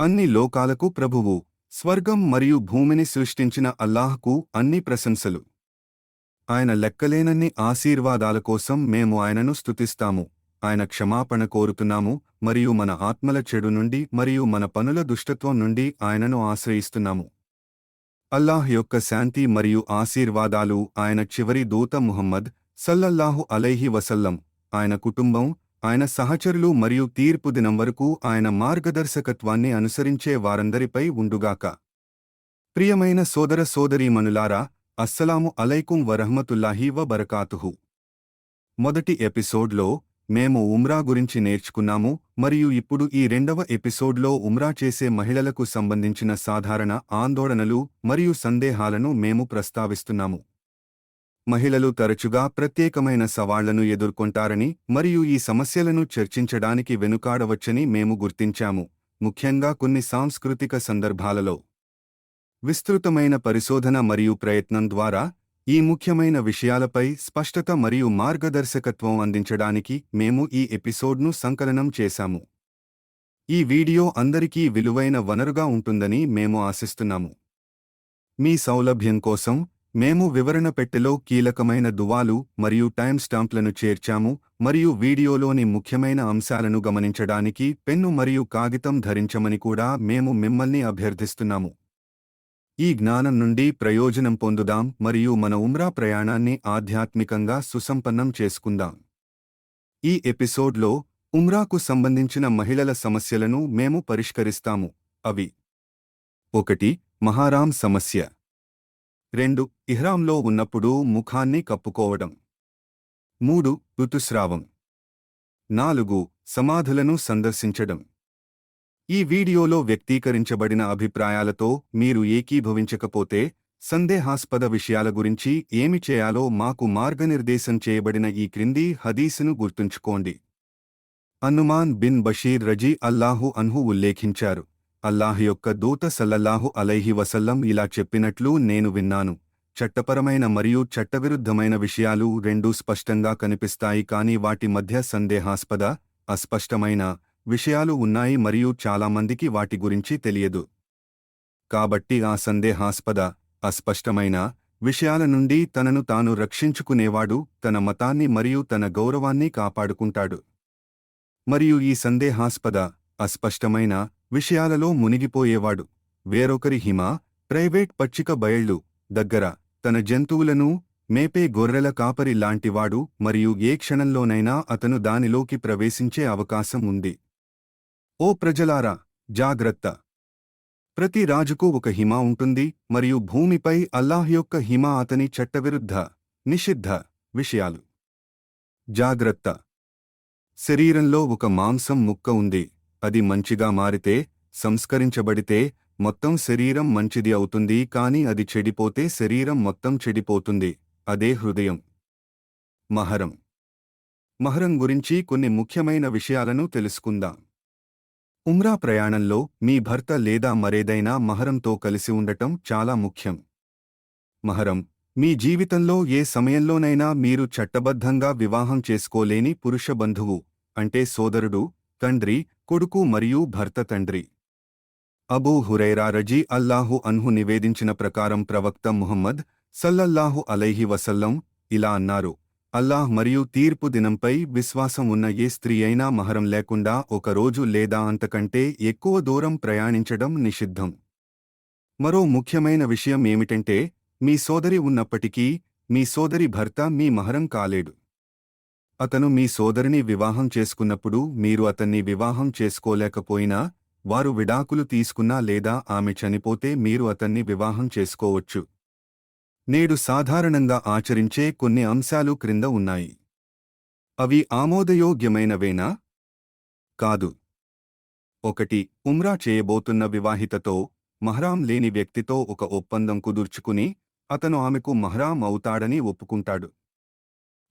అన్ని లోకాలకు ప్రభువు స్వర్గం మరియు భూమిని సృష్టించిన అల్లాహ్కు అన్ని ప్రశంసలు. ఆయన లెక్కలేనన్ని ఆశీర్వాదాల కోసం మేము ఆయనను స్తుతిస్తాము. ఆయన క్షమాపణ కోరుతున్నాము మరియు మన ఆత్మల చెడు నుండి మరియు మన పనుల దుష్టత్వం నుండి ఆయనను ఆశ్రయిస్తున్నాము. అల్లాహ్ యొక్క శాంతి మరియు ఆశీర్వాదాలు ఆయన చివరి దూత ముహమ్మద్ సల్లల్లాహు అలైహి వసల్లం ఆయన కుటుంబం ఆయన సహచరులు మరియు తీర్పు దినం వరకు ఆయన మార్గదర్శకత్వాన్ని అనుసరించే వారందరిపై ఉండుగాక. ప్రియమైన సోదర సోదరీమణులారా అస్సలాము అలైకుం వరహమతుల్లాహి వ బరకాతుహు మొదటి ఎపిసోడ్లో మేము ఉమ్రా గురించి నేర్చుకున్నాము మరియు ఇప్పుడు ఈ రెండవ ఎపిసోడ్లో ఉమ్రా చేసే మహిళలకు సంబంధించిన సాధారణ ఆందోళనలు మరియు సందేహాలను మేము ప్రస్తావిస్తున్నాము. మహిళలు తరచుగా ప్రత్యేకమైన సవాళ్ళను ఎదుర్కొంటారని మరియు ఈ సమస్యలను చర్చించడానికి వెనుకాడవచ్చని మేము గుర్తించాము ముఖ్యంగా కొన్ని సాంస్కృతిక సందర్భాలలో. విస్తృతమైన పరిశోధన మరియు ప్రయత్నం ద్వారా ఈ ముఖ్యమైన విషయాలపై స్పష్టత మరియు మార్గదర్శకత్వం అందించడానికి మేము ఈ ఎపిసోడ్ను సంకలనం చేశాము. ఈ వీడియో అందరికీ విలువైన వనరుగా ఉంటుందని మేము ఆశిస్తున్నాము. మీ సౌలభ్యం కోసం మేము వివరణ పెట్టెలో కీలకమైన దువాలు మరియు టైమ్ స్టాంప్లను చేర్చాము మరియు వీడియోలోని ముఖ్యమైన అంశాలను గమనించడానికి పెన్ను మరియు కాగితం ధరించమని కూడా మేము మిమ్మల్ని అభ్యర్థిస్తున్నాము. ఈ జ్ఞానం నుండి ప్రయోజనం పొందుదాం మరియు మన ఉమ్రా ప్రయాణాన్ని ఆధ్యాత్మికంగా సుసంపన్నం చేసుకుందాం. ఈ ఎపిసోడ్లో ఉమ్రాకు సంబంధించిన మహిళల సమస్యలను మేము పరిష్కరిస్తాము. అవి. ఒకటి. మహారాం సమస్య. రెండు ఇహ్రాంలో ఉన్నప్పుడు ముఖాన్ని కప్పుకోవడం. మూడు ఋతుస్రావం. నాలుగు సమాధులను సందర్శించడం. ఈ వీడియోలో వ్యక్తీకరించబడిన అభిప్రాయాలతో మీరు ఏకీభవించకపోతే సందేహాస్పద విషయాల గురించి ఏమి చేయాలో మాకు మార్గనిర్దేశం చేయబడిన ఈ క్రింది హదీసును గుర్తుంచుకోండి. అనుమాన్ బిన్ బషీర్ రజీ అల్లాహు అన్హు ఉల్లేఖించారు. అల్లాహ్ యొక్క దూత సల్లల్లాహు అలైహి వసల్లం ఇలా చెప్పినట్లు నేను విన్నాను. చట్టపరమైన మరియు చట్టవిరుద్ధమైన విషయాలు రెండూ స్పష్టంగా కనిపిస్తాయి కాని వాటి మధ్య సందేహాస్పద అస్పష్టమైన విషయాలు ఉన్నాయి మరియు చాలామందికి వాటి గురించి తెలియదు. కాబట్టి ఆ సందేహాస్పద అస్పష్టమైన విషయాల నుండి తనను తాను రక్షించుకునేవాడు తన మతాన్ని మరియు తన గౌరవాన్ని కాపాడుకుంటాడు. మరియు ఈ సందేహాస్పద అస్పష్టమైన విషయాలలో మునిగిపోయేవాడు. వేరొకరి హిమ ప్రైవేట్ పచ్చిక బయళ్ళు దగ్గర తన జంతువులను మేపే గొర్రెల కాపరి లాంటివాడు మరియు ఏ క్షణంలోనైనా అతను దానిలోకి ప్రవేశించే అవకాశం ఉంది. ఓ ప్రజలారా జాగ్రత్త. ప్రతి రాజుకు ఒక హిమ ఉంటుంది మరియు భూమిపై అల్లాహ్ యొక్క హిమ అతని చట్టవిరుద్ధ నిషిద్ధ విషయాలు. జాగ్రత్త. శరీరంలో ఒక మాంసం ముక్క ఉంది. అది మంచిగా మారితే సంస్కరించబడితే మొత్తం శరీరం మంచిది అవుతుంది కాని అది చెడిపోతే శరీరం మొత్తం చెడిపోతుంది. అదే హృదయం. మహరం. మహరం గురించి కొన్ని ముఖ్యమైన విషయాలను తెలుసుకుందాం. ఉమ్రా ప్రయాణంలో మీ భర్త లేదా మరేదైనా మహరంతో కలిసి ఉండటం చాలా ముఖ్యం. మహరం. మీ జీవితంలో ఏ సమయంలోనైనా మీరు చట్టబద్ధంగా వివాహం చేసుకోలేని పురుష బంధువు అంటే సోదరుడు తండ్రి కొడుకు మరియు భర్త తండ్రి. అబూ హురైరా రజీ అల్లాహు అన్హు నివేదించిన ప్రకారం ప్రవక్త ముహమ్మద్ సల్లల్లాహు అలైహి వసల్లం ఇలా అన్నారు అల్లాహ్ మరియు తీర్పు దినంపై విశ్వాసం ఉన్న ఏ స్త్రీ అయినా మహరం లేకుండా ఒకరోజు లేదా అంతకంటే ఎక్కువ దూరం ప్రయాణించడం నిషిద్ధం. మరో ముఖ్యమైన విషయం ఏమిటంటే మీ సోదరి ఉన్నప్పటికీ మీ సోదరి భర్త మీ మహరం కాలేడు అతను మీ సోదరిని వివాహం చేసుకున్నప్పుడు మీరు అతన్ని వివాహం చేసుకోలేకపోయినా వారు విడాకులు తీసుకున్నా లేదా ఆమె చనిపోతే మీరు అతన్ని వివాహం చేసుకోవచ్చు. నేడు సాధారణంగా ఆచరించే కొన్ని అంశాలు క్రింద ఉన్నాయి. అవి ఆమోదయోగ్యమైనవేనా? కాదు. ఒకటి ఉమ్రా చేయబోతున్న వివాహితతో మహ్రాం లేని వ్యక్తితో ఒక ఒప్పందం కుదుర్చుకుని అతను ఆమెకు మహ్రాం అవుతాడని ఒప్పుకుంటాడు.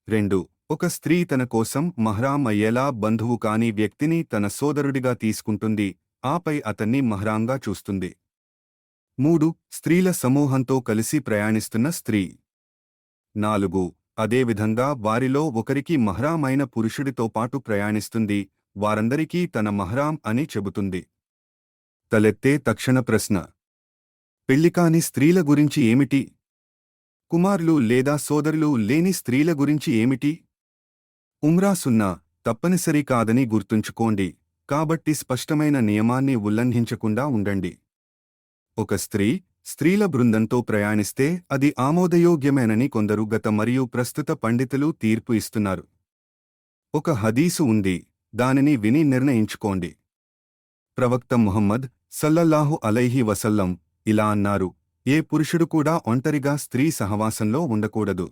రెండు ఒక స్త్రీ తన కోసం మహ్రాం అయ్యేలా బంధువు కాని వ్యక్తిని తన సోదరుడిగా తీసుకుంటుంది ఆపై అతన్ని మహ్రాంగా చూస్తుంది. మూడు స్త్రీల సమూహంతో కలిసి ప్రయాణిస్తున్న స్త్రీ. నాలుగు అదేవిధంగా వారిలో ఒకరికి మహ్రామైన అయిన పురుషుడితో పాటు ప్రయాణిస్తుంది వారందరికీ తన మహ్రాం అని చెబుతుంది. తలెత్తే తక్షణ ప్రశ్న. పెళ్ళికాని స్త్రీల గురించి ఏమిటి? కుమారులు లేదా సోదరులు లేని స్త్రీల గురించి ఏమిటి? ఉమ్రా సున్నా తప్పనిసరి కాదని గుర్తుంచుకోండి కాబట్టి స్పష్టమైన నియమాన్ని ఉల్లంఘించకుండా ఉండండి. ఒక స్త్రీ స్త్రీల బృందంతో ప్రయాణిస్తే అది ఆమోదయోగ్యమేనని కొందరు గత మరియు ప్రస్తుత పండితులు తీర్పు ఇస్తున్నారు. ఒక హదీసు ఉంది దానిని విని నిర్ణయించుకోండి. ప్రవక్త ముహమ్మద్ సల్లల్లాహు అలైహి వసల్లం ఇలా అన్నారు ఏ పురుషుడు కూడా ఒంటరిగా స్త్రీ సహవాసంలో ఉండకూడదు.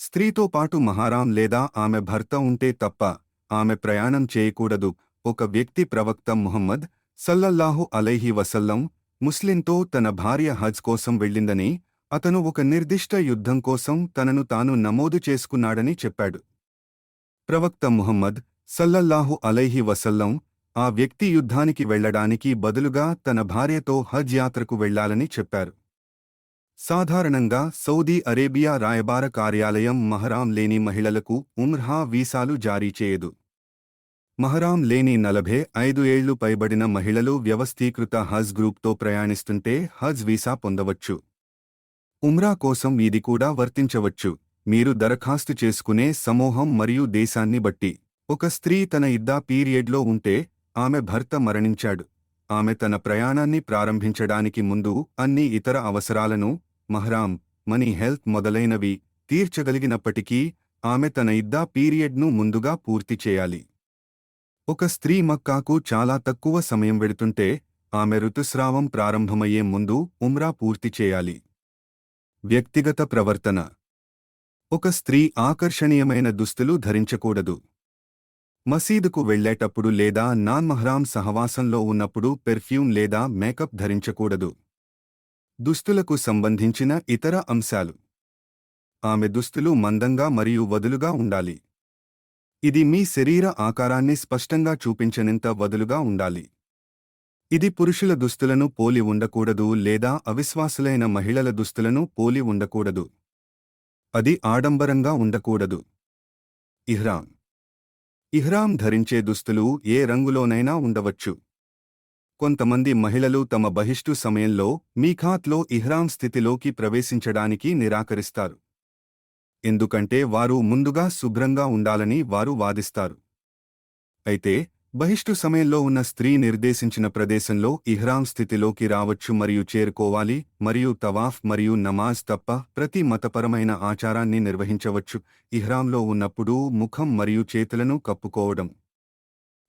స్త్రీతో పాటు మహారాం లేదా ఆమె భర్త ఉంటే తప్ప ఆమె ప్రయాణం చేయకూడదు. ఒక వ్యక్తి ప్రవక్త ముహమ్మద్ సల్లల్లాహు అలైహి వసల్లం ముస్లింతో తన భార్య హజ్ కోసం వెళ్ళిందని అతను ఒక నిర్దిష్ట యుద్ధం కోసం తనను తాను నమోదు చేసుకున్నాడని చెప్పాడు. ప్రవక్త ముహమ్మద్ సల్లల్లాహు అలైహి వసల్లం ఆ వ్యక్తి యుద్ధానికి వెళ్ళడానికి బదులుగా తన భార్యతో హజ్ యాత్రకు వెళ్ళాలని చెప్పారు. సాధారణంగా సౌదీ అరేబియా రాయబార కార్యాలయం మహరాం లేని మహిళలకు ఉమ్రా వీసాలు జారీ చేయదు మహరాం లేని నలభై ఐదు ఏళ్ళు పైబడిన మహిళలు వ్యవస్థీకృత హజ్ గ్రూప్తో ప్రయాణిస్తుంటే హజ్ వీసా పొందవచ్చు. ఉమ్రా కోసం ఇది కూడా వర్తించవచ్చు. మీరు దరఖాస్తు చేసుకునే సమూహం మరియు దేశాన్ని బట్టి. ఒక స్త్రీ తన ఇద్దా పీరియడ్లో ఉంటే ఆమె భర్త మరణించాడు. ఆమె తన ప్రయాణాన్ని ప్రారంభించడానికి ముందు అన్ని ఇతర అవసరాలను మహ్రాం మనీ హెల్త్ మొదలైనవి తీర్చగలిగినప్పటికీ ఆమె తన ఇద్దా పీరియడ్ను ముందుగా పూర్తి చేయాలి. ఒక స్త్రీ మక్కాకు చాలా తక్కువ సమయం వెడుతుంటే ఆమె ఋతుస్రావం ప్రారంభమయ్యే ముందు ఉమ్రా పూర్తి చేయాలి. వ్యక్తిగత ప్రవర్తన. ఒక స్త్రీ ఆకర్షణీయమైన దుస్తులు ధరించకూడదు. మసీదుకు వెళ్ళేటప్పుడు లేదా నాన్ మహ్రాం సహవాసంలో ఉన్నప్పుడు పెర్ఫ్యూమ్ లేదా మేకప్ ధరించకూడదు. దుస్తులకు సంబంధించిన ఇతర అంశాలు. ఆమె దుస్తులు మందంగా మరియు వదులుగా ఉండాలి. ఇది మీ శరీర ఆకారాన్ని స్పష్టంగా చూపించనంత వదులుగా ఉండాలి. ఇది పురుషుల దుస్తులను పోలి ఉండకూడదు లేదా అవిశ్వాసులైన మహిళల దుస్తులను పోలి ఉండకూడదు. అది ఆడంబరంగా ఉండకూడదు. ఇహ్రాం. ఇహ్రాం ధరించే దుస్తులు ఏ రంగులోనైనా ఉండవచ్చు. కొంతమంది మహిళలు తమ బహిష్టు సమయంలో మీఖాత్లో ఇహ్రాం స్థితిలోకి ప్రవేశించడానికి నిరాకరిస్తారు. ఎందుకంటే వారు ముందుగా శుభ్రంగా ఉండాలని వారు వాదిస్తారు. అయితే బహిష్టు సమయంలో ఉన్న స్త్రీ నిర్దేశించిన ప్రదేశంలో ఇహ్రాం స్థితిలోకి రావచ్చు మరియు చేరుకోవాలి మరియు తవాఫ్ మరియు నమాజ్ తప్ప ప్రతి మతపరమైన ఆచారాన్ని నిర్వహించవచ్చు. ఇహ్రాంలో ఉన్నప్పుడు ముఖం మరియు చేతులను కప్పుకోవడం.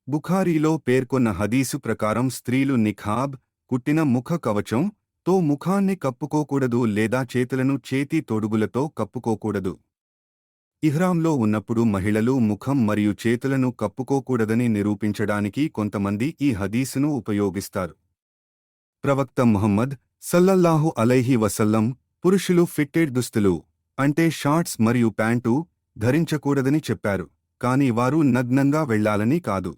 బుఖారీలో పేర్కొన్న హదీసు ప్రకారం స్త్రీలు నిఖాబ్ కుట్టిన ముఖ కవచం తో ముఖాన్ని కప్పుకోకూడదు లేదా చేతులను చేతి తొడుగులతో కప్పుకోకూడదు. ఇహ్రాంలో ఉన్నప్పుడు మహిళలు ముఖం మరియు చేతులను కప్పుకోకూడదని నిరూపించడానికి కొంతమంది ఈ హదీసును ఉపయోగిస్తారు. ప్రవక్త ముహమ్మద్ సల్లల్లాహు అలైహి వసల్లం పురుషులు ఫిట్టెడ్ దుస్తులు అంటే షార్ట్స్ మరియు ప్యాంటు ధరించకూడదని చెప్పారు కాని వారు నగ్నంగా వెళ్ళాలని కాదు.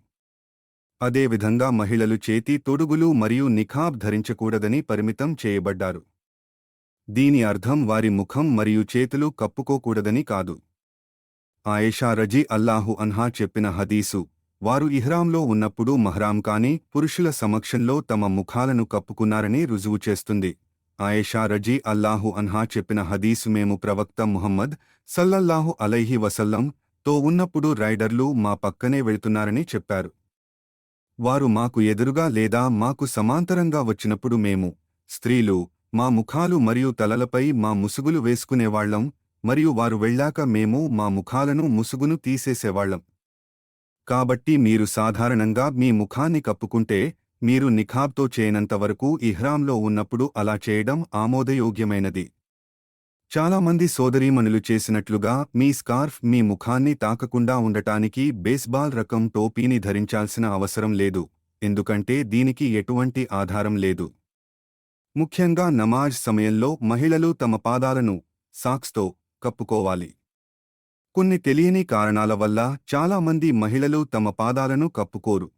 అదేవిధంగా మహిళలు చేతి తొడుగులు మరియు నిఖాబ్ ధరించకూడదని పరిమితం చేయబడ్డారు. దీని అర్థం వారి ముఖం మరియు చేతులు కప్పుకోకూడదని కాదు. ఆయేషా రజీ అల్లాహు అన్హా చెప్పిన హదీసు వారు ఇహ్రాంలో ఉన్నప్పుడు మహ్రాం కాని పురుషుల సమక్షంలో తమ ముఖాలను కప్పుకున్నారని రుజువు చేస్తుంది. ఆయేషా రజీ అల్లాహు అన్హా చెప్పిన హదీసు మేము ప్రవక్త ముహమ్మద్ సల్లల్లాహు అలైహి వసల్లం తో ఉన్నప్పుడు రైడర్లు మా పక్కనే వెళ్తున్నారని చెప్పారు. వారు మాకు ఎదురుగా లేదా మాకు సమాంతరంగా వచ్చినప్పుడు మేము స్త్రీలు మా ముఖాలు మరియు తలలపై మా ముసుగులు వేసుకునేవాళ్ళం మరియు వారు వెళ్ళాక మేము మా ముఖాలను ముసుగును తీసేసేవాళ్ళం కాబట్టి మీరు సాధారణంగా మీ ముఖాన్ని కప్పుకుంటే మీరు నిఖాబ్తో చేయనంతవరకు ఇహ్రాంలో ఉన్నప్పుడు అలా చేయడం ఆమోదయోగ్యమైనది. చాలామంది సోదరీమణులు చేసినట్లుగా మీ స్కార్ఫ్ మీ ముఖాన్ని తాకకుండా ఉండటానికి బేస్బాల్ రకం టోపీని ధరించాల్సిన అవసరం లేదు. ఎందుకంటే దీనికి ఎటువంటి ఆధారం లేదు. ముఖ్యంగా నమాజ్ సమయంలో మహిళలు తమ పాదాలను సాక్స్తో కప్పుకోవాలి. కొన్ని తెలియని కారణాల వల్ల చాలామంది మహిళలు తమ పాదాలను కప్పుకోరు.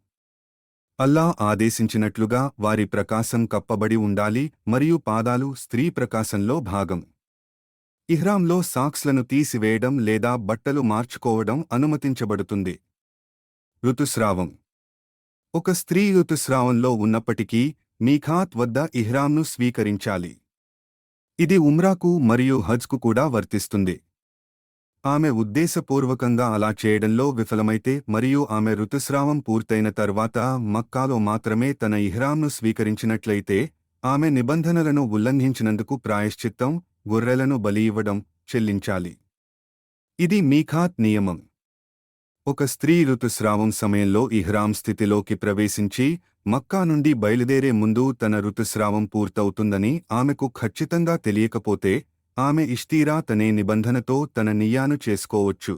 అల్లా ఆదేశించినట్లుగా వారి ప్రకాశం కప్పబడి ఉండాలి మరియు పాదాలు స్త్రీ ప్రకాశంలో భాగం. ఇహ్రాంలో సాక్స్లను తీసివేయడం లేదా బట్టలు మార్చుకోవడం అనుమతించబడుతుంది. ఋతుస్రావం. ఒక స్త్రీ ఋతుస్రావంలో ఉన్నప్పటికీ మీఖాత్ వద్ద ఇహ్రాంను స్వీకరించాలి. ఇది ఉమ్రాకు మరియు హజ్కు కూడా వర్తిస్తుంది. ఆమె ఉద్దేశపూర్వకంగా అలా చేయడంలో విఫలమైతే మరియు ఆమె ఋతుస్రావం పూర్తయిన తర్వాత మక్కాలో మాత్రమే తన ఇహ్రాంను స్వీకరించినట్లయితే ఆమె నిబంధనలను ఉల్లంఘించినందుకు ప్రాయశ్చిత్తం గొర్రెలను బలి ఇవ్వడం చెల్లించాలి. ఇది మీఖాత్ నియమం. ఒక స్త్రీ ఋతుస్రావం సమయంలో ఇహ్రాం స్థితిలోకి ప్రవేశించి మక్కా నుండి బయలుదేరే ముందు తన ఋతుస్రావం పూర్తవుతుందని ఆమెకు ఖచ్చితంగా తెలియకపోతే ఆమె ఇష్తీరా తనే నిబంధనతో తన నియాను చేసుకోవచ్చు.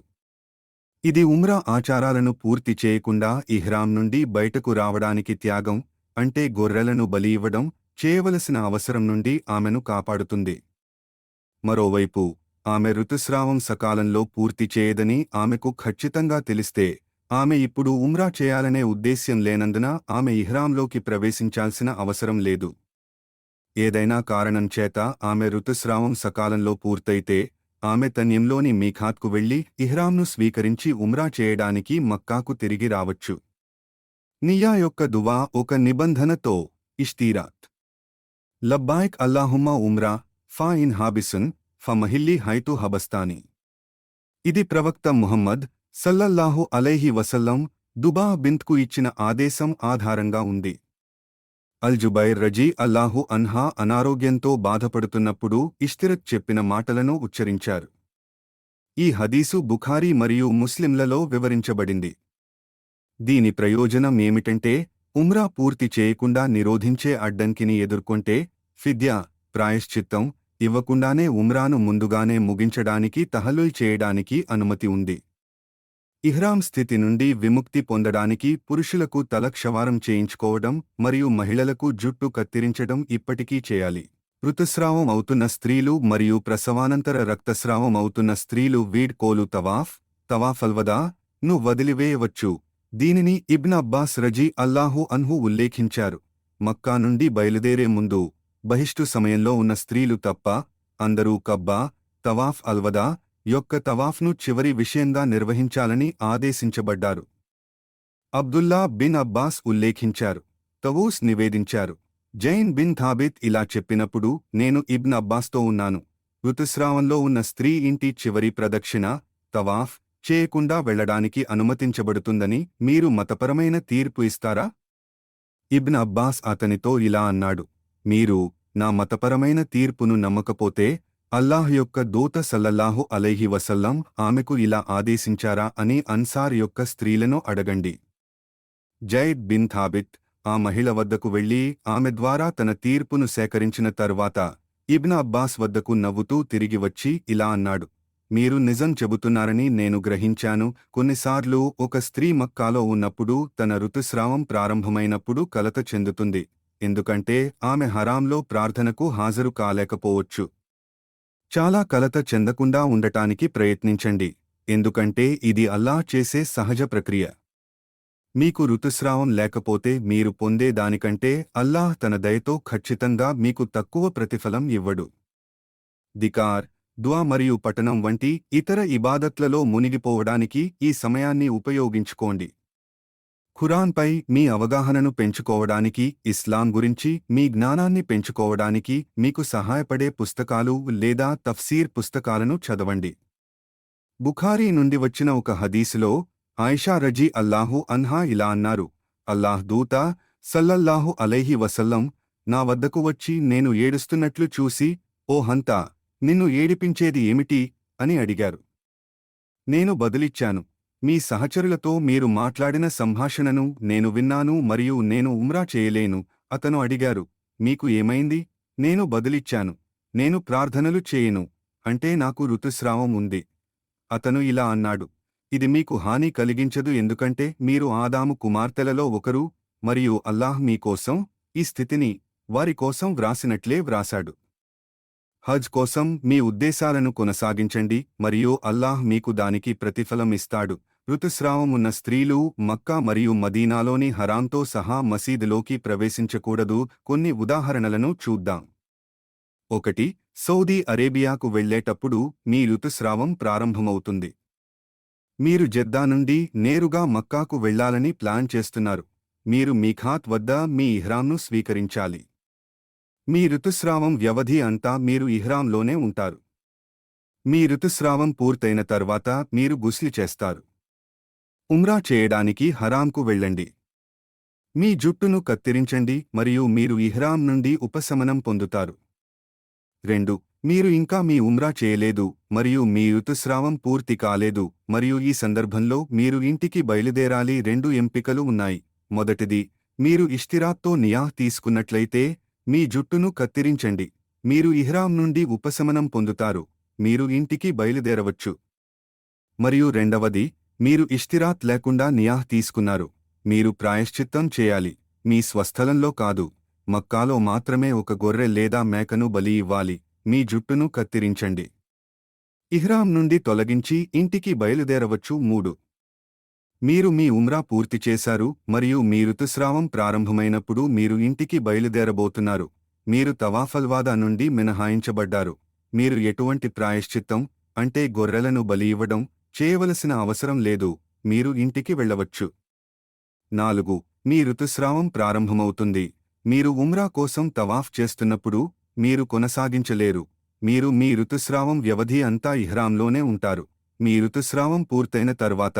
ఇది ఉమ్రా ఆచారాలను పూర్తి చేయకుండా ఇహ్రాం నుండి బయటకు రావడానికి త్యాగం అంటే గొర్రెలను బలి ఇవ్వడం చేయవలసిన అవసరం నుండి ఆమెను కాపాడుతుంది. మరోవైపు ఆమె ఋతుస్రావం సకాలంలో పూర్తి చేయదని ఆమెకు ఖచ్చితంగా తెలిస్తే ఆమె ఇప్పుడు ఉమ్రా చేయాలనే ఉద్దేశ్యం లేనందున ఆమె ఇహ్రాంలోకి ప్రవేశించాల్సిన అవసరం లేదు. ఏదైనా కారణం చేత ఆమె ఋతుస్రావం సకాలంలో పూర్తయితే ఆమె తన్యంలోని మీఖాత్కు వెళ్ళి ఇహ్రాంను స్వీకరించి ఉమ్రా చేయడానికి మక్కాకు తిరిగి రావచ్చు. నియా యొక్క దువా ఒక నిబంధనతో ఇష్తీరాత్. లబ్బాయిక్ అల్లాహుమ్మా ఉమ్రా ఫా ఇన్ హాబిసున్ ఫమహిల్లీ హైతు హబస్తాని. ఇది ప్రవక్త ముహమ్మద్ సల్లల్లాహు అలైహి వసల్లం దుబా బింత్కు ఇచ్చిన ఆదేశం ఆధారంగా ఉంది. అల్ జుబైర్ రజీ అల్లాహు అన్హా అనారోగ్యంతో బాధపడుతున్నప్పుడు ఇష్తిరత్ చెప్పిన మాటలను ఉచ్చరించారు. ఈ హదీసు బుఖారీ మరియు ముస్లింలలో వివరించబడింది. దీని ప్రయోజనం ఏమిటంటే ఉమ్రా పూర్తి చేయకుండా నిరోధించే అడ్డంకిని ఎదుర్కొంటే ఫిద్యా ప్రాయశ్చిత్తం ఇవ్వకుండానే ఉమ్రాను ముందుగానే ముగించడానికి తహలుల్ చేయడానికి అనుమతి ఉంది. ఇహ్రాం స్థితి నుండి విముక్తి పొందడానికి పురుషులకు తలక్షవారం చేయించుకోవడం మరియు మహిళలకు జుట్టు కత్తిరించడం ఇప్పటికీ చేయాలి. ఋతుస్రావం అవుతున్న స్త్రీలు మరియు ప్రసవానంతర రక్తస్రావం అవుతున్న స్త్రీలు వీడ్ కోలు తవాఫ్ తవాఫల్వదా ను వదిలివేయవచ్చు. దీనిని ఇబ్న్ అబ్బాస్ రజీ అల్లాహు అన్హు ఉల్లేఖించారు. మక్కా నుండి బయలుదేరే ముందు బహిష్టు సమయంలో ఉన్న స్త్రీలు తప్ప అందరూ కబ్బా తవాఫ్ అల్వదా యొక్క తవాఫ్ను చివరి విషయంగా నిర్వహించాలని ఆదేశించబడ్డారు. అబ్దుల్లా బిన్ అబ్బాస్ ఉల్లేఖించారు తవూస్ నివేదించారు జైన్ బిన్ థాబిత్ ఇలా చెప్పినప్పుడు నేను ఇబ్న్ అబ్బాస్తో ఉన్నాను ఋతుస్రావంలో ఉన్న స్త్రీ ఇంటి చివరి ప్రదక్షిణ తవాఫ్ చేయకుండా వెళ్ళడానికి అనుమతించబడుతుందని మీరు మతపరమైన తీర్పు ఇస్తారా? ఇబ్న్ అబ్బాస్ అతనితో ఇలా అన్నాడు మీరు నా మతపరమైన తీర్పును నమ్మకపోతే అల్లాహ్ యొక్క దూత సల్లల్లాహు అలైహి వసల్లం ఆమెకు ఇలా ఆదేశించారా అని అన్సార్ యొక్క స్త్రీలను అడగండి. జైద్ బిన్ థాబిత్ ఆ మహిళ వద్దకు వెళ్ళి ఆమె ద్వారా తన తీర్పును సేకరించిన తర్వాత ఇబ్న అబ్బాస్ వద్దకు నవ్వుతూ తిరిగి వచ్చి ఇలా అన్నాడు మీరు నిజం చెబుతున్నారని నేను గ్రహించాను. కొన్నిసార్లు ఒక స్త్రీ మక్కాలో ఉన్నప్పుడు తన ఋతుస్రావం ప్రారంభమైనప్పుడు కలత చెందుతుంది. ఎందుకంటే ఆమె హరాంలో ప్రార్థనకు హాజరు కాలేకపోవచ్చు. చాలా కలత చెందకుండా ఉండటానికి ప్రయత్నించండి ఎందుకంటే ఇది అల్లాహ్ చేసే సహజ ప్రక్రియ. మీకు ఋతుస్రావం లేకపోతే మీరు పొందే దానికంటే అల్లాహ్ తన దయతో ఖచ్చితంగా మీకు తక్కువ ప్రతిఫలం ఇవ్వడు. దికార్ దువా మరియు పఠనం వంటి ఇతర ఇబాదత్లలో మునిగిపోవడానికి ఈ సమయాన్ని ఉపయోగించుకోండి. ఖురాన్పై మీ అవగాహనను పెంచుకోవడానికి ఇస్లాం గురించి మీ జ్ఞానాన్ని పెంచుకోవడానికి మీకు సహాయపడే పుస్తకాలు లేదా తఫ్సీర్ పుస్తకాలను చదవండి. బుఖారీ నుండి వచ్చిన ఒక హదీసులో ఆయిషా రజీ అల్లాహు అన్హా ఇలా అన్నారు అల్లాహ్ దూత సల్లల్లాహు అలైహి వసల్లం నా వద్దకు వచ్చి నేను ఏడుస్తున్నట్లు చూసి ఓ హంతా నిన్ను ఏడిపించేది ఏమిటి? అని అడిగారు. నేను బదిలిచ్చాను. మీ సహచరులతో మీరు మాట్లాడిన సంభాషణను నేను విన్నాను మరియు నేను ఉమ్రా చేయలేను. అతను అడిగారు మీకు ఏమైంది? నేను బదులిచ్చాను. నేను ప్రార్థనలు చేయను. అంటే నాకు ఋతుస్రావం ఉంది. అతను ఇలా అన్నాడు ఇది మీకు హాని కలిగించదు ఎందుకంటే మీరు ఆదాము కుమార్తెలలో ఒకరు మరియు అల్లాహ్ మీకోసం ఈ స్థితిని వారి కోసం వ్రాసినట్లే వ్రాశాడు. హజ్ కోసం మీ ఉద్దేశాలను కొనసాగించండి మరియు అల్లాహ్ మీకు దానికి ప్రతిఫలం ఇస్తాడు. ఋతుస్రావం ఉన్న స్త్రీలు మక్కా మరియు మదీనాలోని హరాంతో సహా మసీదులోకి ప్రవేశించకూడదు. కొన్ని ఉదాహరణలను చూద్దాం. ఒకటి సౌదీ అరేబియాకు వెళ్ళేటప్పుడు మీ ఋతుస్రావం ప్రారంభమవుతుంది. మీరు జెద్దా నుండి నేరుగా మక్కాకు వెళ్ళాలని ప్లాన్ చేస్తున్నారు. మీరు మీఖాత్ వద్ద మీ ఇహ్రాంను స్వీకరించాలి. మీ ఋతుస్రావం వ్యవధి అంతా మీరు ఇహ్రాంలోనే ఉంటారు. మీ ఋతుస్రావం పూర్తయిన తర్వాత మీరు గుస్లి చేస్తారు. ఉమ్రా చేయడానికి హరాంకు వెళ్ళండి. మీ జుట్టును కత్తిరించండి మరియు మీరు ఇహ్రాం నుండి ఉపశమనం పొందుతారు. రెండు మీరు ఇంకా మీ ఉమ్రా చేయలేదు మరియు మీ ఋతుస్రావం పూర్తి కాలేదు మరియు ఈ సందర్భంలో మీరు ఇంటికి బయలుదేరాలి రెండు ఎంపికలు ఉన్నాయి. మొదటిది మీరు ఇష్తిరాత్తో నియాహ్ తీసుకున్నట్లయితే మీ జుట్టును కత్తిరించండి. మీరు ఇహ్రాం నుండి ఉపశమనం పొందుతారు. మీరు ఇంటికి బయలుదేరవచ్చు. మరియు రెండవది మీరు ఇష్తిరాత్ లేకుండా నియాహ్ తీసుకున్నారు. మీరు ప్రాయశ్చిత్తం చేయాలి. మీ స్వస్థలంలో కాదు. మక్కాలో మాత్రమే ఒక గొర్రె లేదా మేకను బలి ఇవ్వాలి. మీ జుట్టును కత్తిరించండి. ఇహ్రాం నుండి తొలగించి ఇంటికి బయలుదేరవచ్చు మూడు. మీరు మీ ఉమ్రా పూర్తి చేశారు మరియు మీ ఋతుస్రావం ప్రారంభమైనప్పుడు మీరు ఇంటికి బయలుదేరబోతున్నారు. మీరు తవాఫల్వాదా నుండి మినహాయించబడ్డారు. మీరు ఎటువంటి ప్రాయశ్చిత్తం అంటే గొర్రెలను బలి ఇవ్వడం చేయవలసిన అవసరం లేదు. మీరు ఇంటికి వెళ్ళవచ్చు. నాలుగు. మీ ఋతుస్రావం ప్రారంభమవుతుంది. మీరు ఉమ్రా కోసం తవాఫ్ చేస్తున్నప్పుడు మీరు కొనసాగించలేరు. మీరు మీ ఋతుస్రావం వ్యవధి అంతా ఇహ్రాంలోనే ఉంటారు. మీ ఋతుస్రావం పూర్తయిన తర్వాత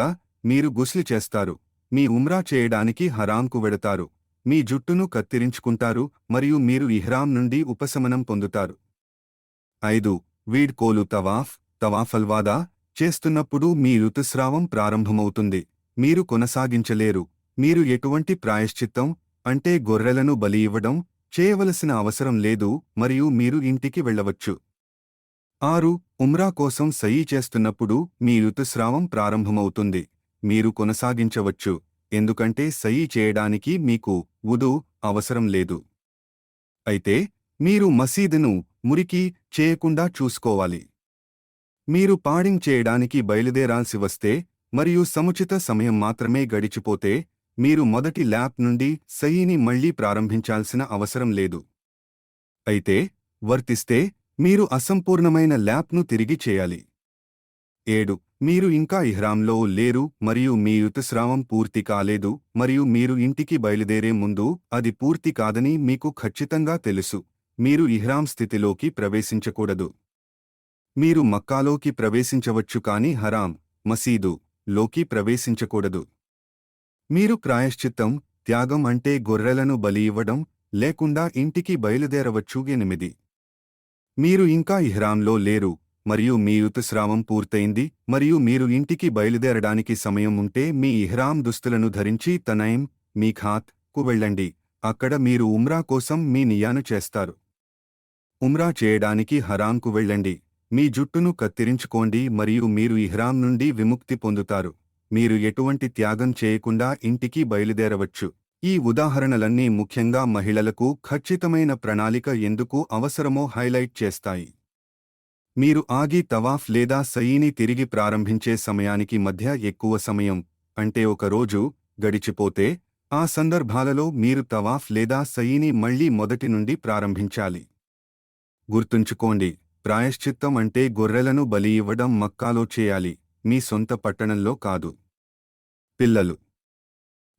మీరు గుస్లి చేస్తారు. మీ ఉమ్రా చేయడానికి హరాంకు వెడతారు. మీ జుట్టును కత్తిరించుకుంటారు మరియు మీరు ఇహ్రాం నుండి ఉపశమనం పొందుతారు. ఐదు. వీడ్ కోలు తవాఫ్ తవాఫల్వాదా చేస్తున్నప్పుడు మీ ఋతుస్రావం ప్రారంభమవుతుంది. మీరు కొనసాగించలేరు. మీరు ఎటువంటి ప్రాయశ్చిత్తం అంటే గొర్రెలను బలి ఇవ్వడం చేయవలసిన అవసరం లేదు మరియు మీరు ఇంటికి వెళ్ళవచ్చు. ఆరు. ఉమ్రా కోసం సయీ చేస్తున్నప్పుడు మీ ఋతుస్రావం ప్రారంభమవుతుంది. మీరు కొనసాగించవచ్చు ఎందుకంటే సయీ చేయడానికి మీకు ఉదు అవసరం లేదు. అయితే మీరు మసీదును మురికి చేయకుండా చూసుకోవాలి. మీరు పాడింగ్ చేయడానికి బయలుదేరాల్సి వస్తే మరియు సముచిత సమయం మాత్రమే గడిచిపోతే మీరు మొదటి ల్యాప్ నుండి సయీని మళ్ళీ ప్రారంభించాల్సిన అవసరం లేదు. అయితే వర్తిస్తే మీరు అసంపూర్ణమైన ల్యాప్ను తిరిగి చేయాలి. ఏడు. మీరు ఇంకా ఇహ్రాంలో లేరు మరియు మీ ఋతుస్రావం పూర్తి కాలేదు మరియు మీరు ఇంటికి బయలుదేరే ముందు అది పూర్తి కాదని మీకు ఖచ్చితంగా తెలుసు. మీరు ఇహ్రాం స్థితిలోకి ప్రవేశించకూడదు. మీరు మక్కాలోకి ప్రవేశించవచ్చు కాని హరాం మసీదు లోకి ప్రవేశించకూడదు. మీరు ప్రాయశ్చిత్తం త్యాగం అంటే గొర్రెలను బలి ఇవ్వడం లేకుండా ఇంటికి బయలుదేరవచ్చు ఎనిమిది. మీరు ఇంకా ఇహ్రాంలో లేరు మరియు మీ ఋతుస్రావం పూర్తయింది మరియు మీరు ఇంటికి బయలుదేరడానికి సమయం ఉంటే మీ ఇహ్రాం దుస్తులను ధరించి తనయం మీ ఖాత్కు వెళ్ళండి. అక్కడ మీరు ఉమ్రా కోసం మీ నియాను చేస్తారు. ఉమ్రా చేయడానికి హరాంకు వెళ్ళండి. మీ జుట్టును కత్తిరించుకోండి మరియు మీరు ఇహ్రాం నుండి విముక్తి పొందుతారు. మీరు ఎటువంటి త్యాగం చేయకుండా ఇంటికి బయలుదేరవచ్చు. ఈ ఉదాహరణలన్నీ ముఖ్యంగా మహిళలకు ఖచ్చితమైన ప్రణాళిక ఎందుకు అవసరమో హైలైట్ చేస్తాయి. మీరు ఆగి తవాఫ్ లేదా సయీని తిరిగి ప్రారంభించే సమయానికి మధ్య ఎక్కువ సమయం అంటే ఒక రోజు గడిచిపోతే ఆ సందర్భాలలో మీరు తవాఫ్ లేదా సయీని మళ్ళీ మొదటి నుండి ప్రారంభించాలి. గుర్తుంచుకోండి ప్రాయశ్చిత్తం అంటే గొర్రెలను బలి ఇవ్వడం మక్కాలో చేయాలి మీ సొంత పట్టణంలో కాదు. పిల్లలు.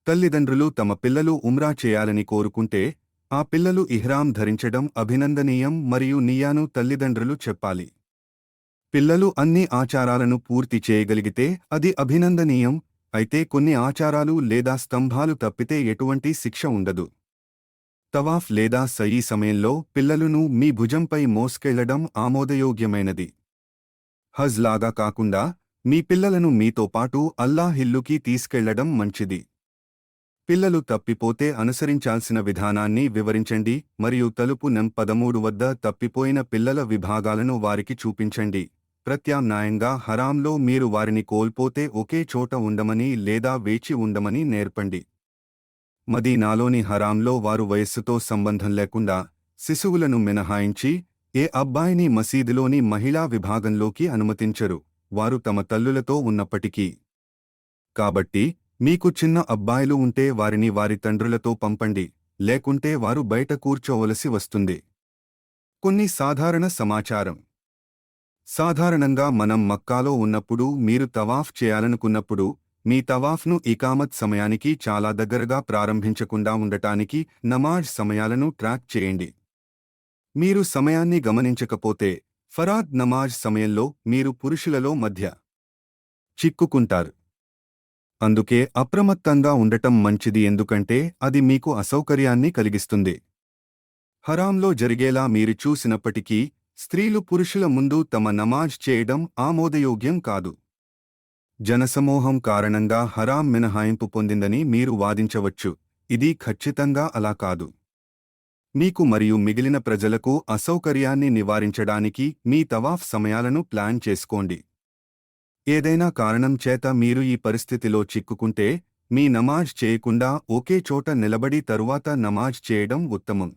తల్లిదండ్రులు తమ పిల్లలు ఉమ్రా చేయాలని కోరుకుంటే ఆ పిల్లలు ఇహ్రాం ధరించడం అభినందనీయం మరియు నియాను తల్లిదండ్రులు చెప్పాలి. పిల్లలు అన్ని ఆచారాలను పూర్తి చేయగలిగితే అది అభినందనీయం అయితే కొన్ని ఆచారాలు లేదా స్తంభాలు తప్పితే ఎటువంటి శిక్ష ఉండదు. తవాఫ్ లేదా సయీ సమయంలో పిల్లలను మీ భుజంపై మోసుకెళ్ళడం ఆమోదయోగ్యమైనది. హజ్ లాగా కాకుండా మీ పిల్లలను మీతో పాటు అల్లాహిల్లుకి తీసుకెళ్ళడం మంచిది. పిల్లలు తప్పిపోతే అనుసరించాల్సిన విధానాన్ని వివరించండి మరియు తలుపు నెం పదమూడు వద్ద తప్పిపోయిన పిల్లల విభాగాలను వారికి చూపించండి. ప్రత్యామ్నాయంగా హరాంలో మీరు వారిని కోల్పోతే ఒకే చోట ఉండమని లేదా వేచి ఉండమని నేర్పండి. మదీనాలోని హరాంలో వారు వయస్సుతో సంబంధం లేకుండా శిశువులను మినహాయించి ఏ అబ్బాయిని మసీదులోని మహిళా విభాగంలోకి అనుమతించరు వారు తమ తల్లులతో ఉన్నప్పటికీ. కాబట్టి మీకు చిన్న అబ్బాయిలు ఉంటే వారిని వారి తండ్రులతో పంపండి లేకుంటే వారు బయట కూర్చోవలసి వస్తుంది. కొన్ని సాధారణ సమాచారం. సాధారణంగా మనం మక్కాలో ఉన్నప్పుడు మీరు తవాఫ్ చేయాలనుకున్నప్పుడు మీ తవాఫ్ను ఇకామత్ సమయానికి చాలా దగ్గరగా ప్రారంభించకుండా ఉండటానికి నమాజ్ సమయాలను ట్రాక్ చేయండి. మీరు సమయాన్ని గమనించకపోతే ఫరాద్ నమాజ్ సమయంలో మీరు పురుషులలో మధ్య చిక్కుకుంటారు. అందుకే అప్రమత్తంగా ఉండటం మంచిది ఎందుకంటే అది మీకు అసౌకర్యాన్ని కలిగిస్తుంది. హరాంలో జరిగేలా మీరు చూసినప్పటికీ స్త్రీలు పురుషుల ముందు తమ నమాజ్ చేయడం ఆమోదయోగ్యం కాదు. జనసమూహం కారణంగా హరాం మినహాయింపు పొందిందని మీరు వాదించవచ్చు. ఇది ఖచ్చితంగా అలా కాదు. మీకు మరియు మిగిలిన ప్రజలకు అసౌకర్యాన్ని నివారించడానికి మీ తవాఫ్ సమయాలను ప్లాన్ చేసుకోండి. ఏదైనా కారణం చేత మీరు ఈ పరిస్థితిలో చిక్కుకుంటే మీ నమాజ్ చేయకుండా ఒకే చోట నిలబడి తరువాత నమాజ్ చేయడం ఉత్తమం.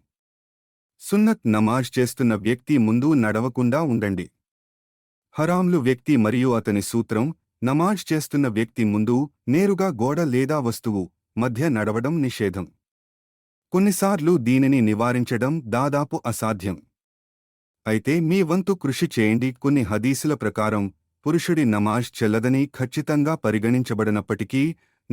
సున్నత్ నమాజ్ చేస్తున్న వ్యక్తి ముందు నడవకుండా ఉండండి. హరాంలు వ్యక్తి మరియు అతని సూత్రం నమాజ్ చేస్తున్న వ్యక్తి ముందు నేరుగా గోడ లేదా వస్తువు మధ్య నడవడం నిషేధం. కొన్నిసార్లు దీనిని నివారించడం దాదాపు అసాధ్యం. అయితే మీ వంతు కృషి చేయండి. కొన్ని హదీసుల ప్రకారం పురుషుడి నమాజ్ చెల్లదని ఖచ్చితంగా పరిగణించబడినప్పటికీ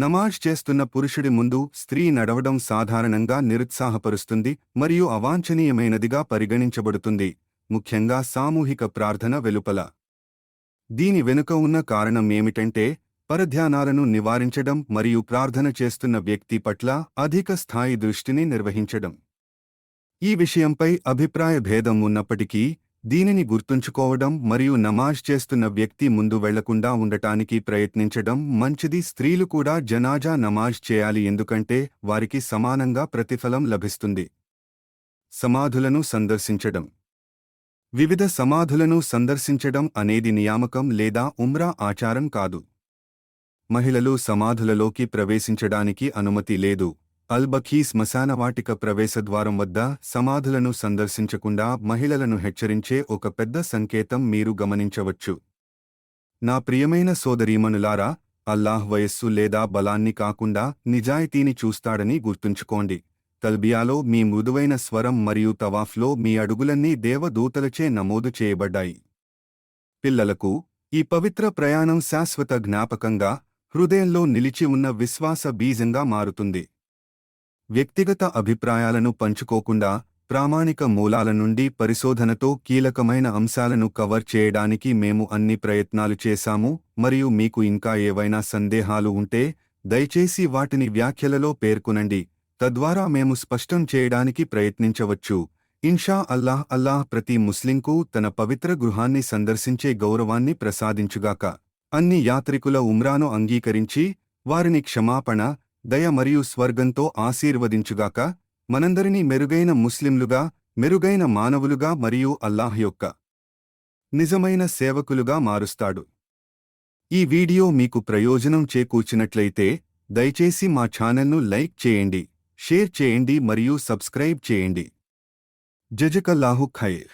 నమాజ్ చేస్తున్న పురుషుడి ముందు స్త్రీ నడవడం సాధారణంగా నిరుత్సాహపరుస్తుంది మరియు అవాంఛనీయమైనదిగా పరిగణించబడుతుంది ముఖ్యంగా సామూహిక ప్రార్థన వెలుపల. దీని వెనుక ఉన్న కారణం ఏమిటంటే పరధ్యానాలను నివారించడం మరియు ప్రార్థన చేస్తున్న వ్యక్తి పట్ల అధిక స్థాయి దృష్టిని నిర్వహించడం. ఈ విషయంపై అభిప్రాయ భేదం ఉన్నప్పటికీ దీనిని గుర్తుంచుకోవడం మరియు నమాజ్ చేస్తున్న వ్యక్తి ముందు వెళ్ళకుండా ఉండటానికి ప్రయత్నించడం మంచిది. స్త్రీలు కూడా జనాజా నమాజ్ చేయాలి ఎందుకంటే వారికి సమానంగా ప్రతిఫలం లభిస్తుంది. సమాధులను సందర్శించడం. వివిధ సమాధులను సందర్శించడం అనేది నియామకం లేదా ఉమ్రా ఆచారం కాదు. మహిళలు సమాధులలోకి ప్రవేశించడానికి అనుమతి లేదు. అల్బఖీ శ్మశానవాటిక ప్రవేశద్వారం వద్ద సమాధులను సందర్శించకుండా మహిళలను హెచ్చరించే ఒక పెద్ద సంకేతం మీరు గమనించవచ్చు. నా ప్రియమైన సోదరీమణులారా అల్లాహ్ వయస్సు లేదా బలాన్ని కాకుండా నిజాయితీని చూస్తాడని గుర్తుంచుకోండి. తల్బియాలో మీ మృదువైన స్వరం మరియు తవాఫ్లో మీ అడుగులన్నీ దేవదూతలచే నమోదు చేయబడ్డాయి. పిల్లలకు ఈ పవిత్ర ప్రయాణం శాశ్వత జ్ఞాపకంగా హృదయంలో నిలిచి ఉన్న విశ్వాస బీజంగా మారుతుంది. వ్యక్తిగత అభిప్రాయాలను పంచుకోకుండా ప్రామాణిక మూలాల నుండి పరిశోధనతో కీలకమైన అంశాలను కవర్ చేయడానికి మేము అన్ని ప్రయత్నాలు చేశాము మరియు మీకు ఇంకా ఏవైనా సందేహాలు ఉంటే దయచేసి వాటిని వ్యాఖ్యలలో పేర్కొనండి. తద్వారా మేము స్పష్టం చేయడానికి ప్రయత్నించవచ్చు. ఇన్షా అల్లాహ్ అల్లాహ్ ప్రతి ముస్లింకు తన పవిత్ర గృహాన్ని సందర్శించే గౌరవాన్ని ప్రసాదించుగాక. అన్ని యాత్రికుల ఉమ్రాను అంగీకరించి వారిని క్షమాపణ దయ మరియు స్వర్గంతో ఆశీర్వదించుగాక మనందరినీ మెరుగైన ముస్లింలుగా మెరుగైన మానవులుగా మరియు అల్లాహ్ యొక్క నిజమైన సేవకులుగా మారుస్తాడు. ఈ వీడియో మీకు ప్రయోజనం చేకూర్చినట్లయితే దయచేసి మా ఛానల్ను లైక్ చేయండి షేర్ చేయండి మరియు సబ్స్క్రైబ్ చేయండి. జజకల్లాహు ఖైర్.